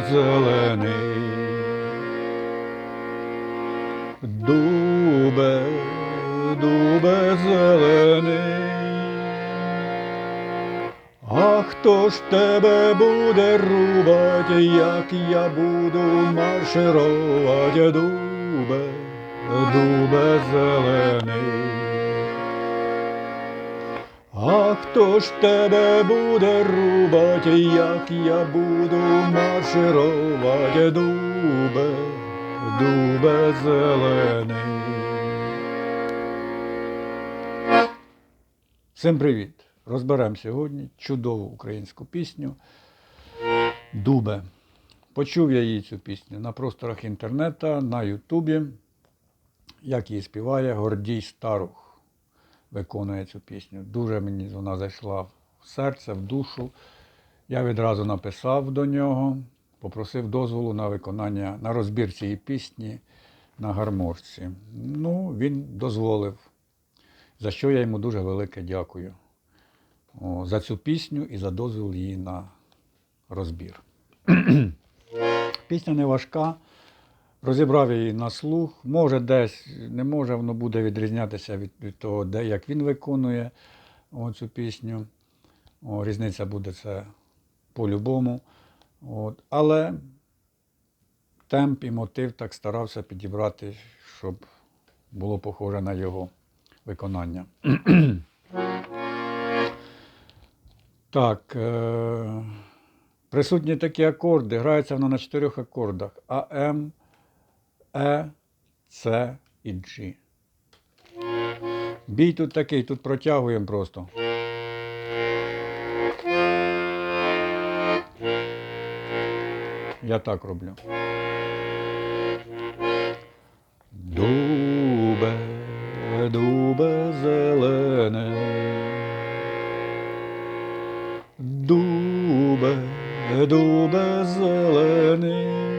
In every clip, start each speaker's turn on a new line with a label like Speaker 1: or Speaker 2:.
Speaker 1: зелений, дубе, дубе зелений. А хто ж тебе буде рубать, як я буду марширувати, дубе, дубе зелений. А хто ж тебе буде рубать, як я буду марширувати, дубе, дубе зелений. Всім привіт! Розберемо сьогодні чудову українську пісню Дубе. Почув я її цю пісню на просторах інтернету, на Ютубі, як її співає Гордій Старух. Виконує цю пісню. Дуже мені вона зайшла в серце, в душу. Я відразу написав до нього, попросив дозволу на виконання, на розбір цієї пісні на гармошці. Ну, він дозволив, за що я йому дуже велике дякую. О, за цю пісню і за дозвіл її на розбір. Пісня не важка. Розібрав її на слух. Може, десь не може, воно буде відрізнятися від, від того, де як він виконує цю пісню. О, різниця буде це по-любому. От. Але темп і мотив так старався підібрати, щоб було похоже на його виконання. Так. Е- присутні такі акорди. Грається воно на чотирьох акордах. А М, Е, С і G. Бій тут такий, тут протягуємо просто. Я так роблю. Дубе, дубе зелене. Дубе, дубе зелений.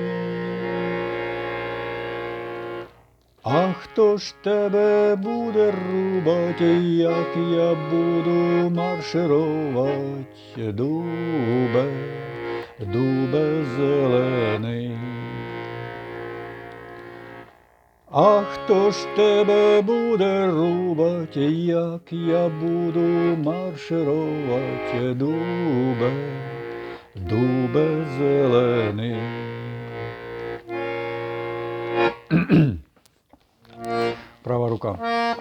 Speaker 1: Хто ж тебе буде рубати, як я буду марширувати, дубе, дубе зелений. А хто ж тебе буде рубати, як я буду марширувати, дубе, дубе зелений. Права рука.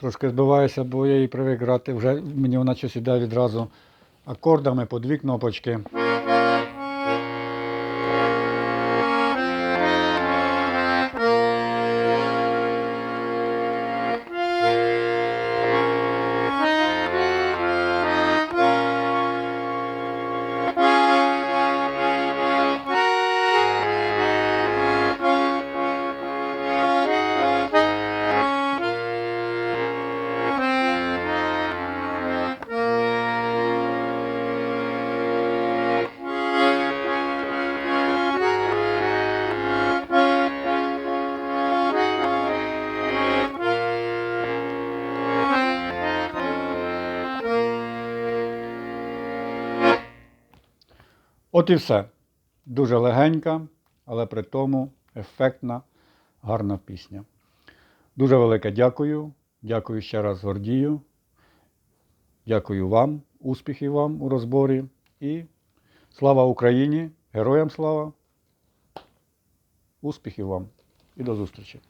Speaker 1: Трошки збиваюся, бо я її привик грати. Вже мені вона щось іде відразу акордами по дві кнопочки. От і все. Дуже легенька, але при тому ефектна, гарна пісня. Дуже велике дякую. Дякую ще раз Гордію. Дякую вам, успіхів вам у розборі. І слава Україні! Героям слава! Успіхів вам і до зустрічі!